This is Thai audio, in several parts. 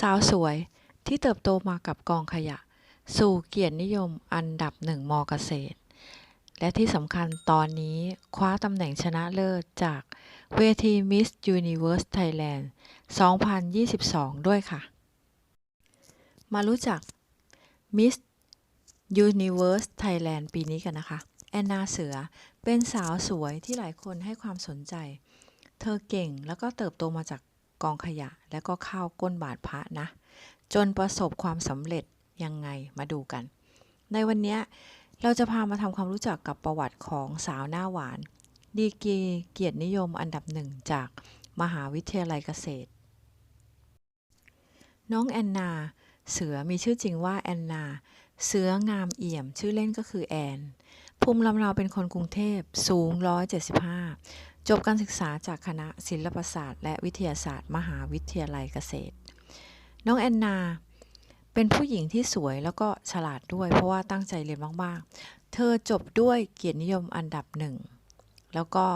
สาวสวยที่เติบโตมากับกองขยะ สู่เกียรตินิยมอันดับหนึ่งมเกษตร และที่สำคัญตอนนี้คว้าตำแหน่งชนะเลิศจากเวที Miss Universe Thailand 2022 ด้วยค่ะ มารู้จัก Miss Universe Thailand ปีนี้กันนะคะ แอนนาเสือเป็นสาวสวยที่หลายคนให้ความสนใจ เธอเก่งแล้วก็เติบโตมาจาก กองขยะ แล้วก็ข้าวก้นบาทพระนะ จนประสบความสำเร็จยังไงมาดูกัน ในวันนี้เราจะพามาทำความรู้จักกับประวัติของสาวหน้าหวาน ดีกีเกียรตินิยมอันดับหนึ่งจากมหาวิทยาลัยเกษตร น้องแอนนา เสือมีชื่อจริงว่าแอนนา เสืองามเอี่ยม ชื่อเล่นก็คือแอน ภูมิลำเนาเป็นคนกรุงเทพ สูง 175 จบการศึกษาจากคณะศิลปศาสตร์และวิทยาศาสตร์ มหาวิทยาลัยเกษตร น้องแอนนา เป็นผู้หญิงที่สวยแล้วก็ฉลาดด้วย เพราะว่าตั้งใจเรียนมากๆ เธอจบด้วยเกียรตินิยมอันดับหนึ่ง แล้วก็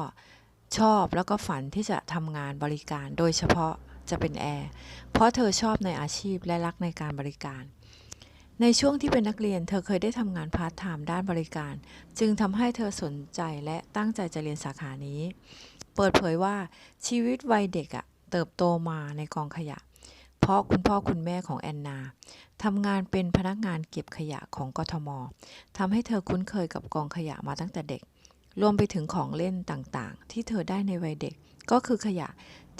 ชอบแล้วก็ฝันที่จะทำงานบริการ โดยเฉพาะจะเป็นแอร์ เพราะเธอชอบในอาชีพและรักในการบริการ ในช่วงที่เป็นนักเรียนเธอเคยได้ทำงานพาร์ทไทม์ด้านบริการ จึงทำให้เธอสนใจและตั้งใจจะเรียนสาขานี้ เปิดเผยว่าชีวิตวัยเด็กอะเติบโตมาในกองขยะ เพราะคุณพ่อคุณแม่ของแอนนาทำงานเป็นพนักงานเก็บขยะของกทมทำให้เธอคุ้นเคยกับกองขยะมาตั้งแต่เด็ก รวมไปถึงของเล่นต่างๆ ที่เธอได้ในวัยเด็ก ก็คือขยะ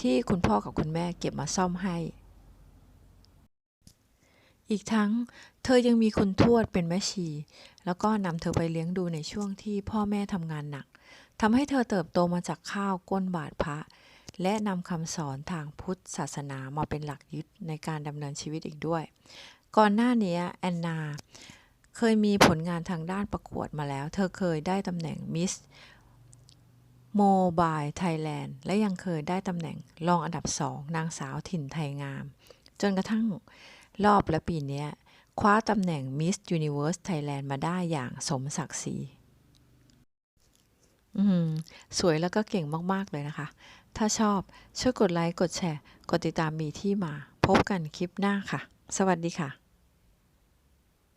ที่คุณพ่อกับคุณแม่เก็บมาซ่อมให้ อีกทั้งเธอยังมีคุณทวดเป็นแม่ชี แล้วก็นำเธอไปเลี้ยงดูในช่วงที่พ่อแม่ทำงานหนักทำให้เธอเติบโตมาจากข้าวก้นบาทพระ และนำคำสอนทางพุทธศาสนามาเป็นหลักยึดในการดำเนินชีวิตอีกด้วย ก่อนหน้านี้แอนนา เคยมีผลงานทางด้านประกวดมาแล้ว เธอเคยได้ตำแหน่งมิสโมบายไทยแลนด์และยังเคยได้ตำแหน่งรองอันดับสองนางสาวถิ่นไทยงาม จนกระทั่ง รอบและปีนี้คว้าตำแหน่ง Miss Universe Thailand มาได้อย่างสมศักดิ์ศรีอืมสวยแล้วก็เก่งมาก ๆ เลยนะคะ ถ้าชอบ ช่วยกดไลค์ กดแชร์ กดติดตามมีที่มา พบกันคลิปหน้าค่ะ สวัสดีค่ะ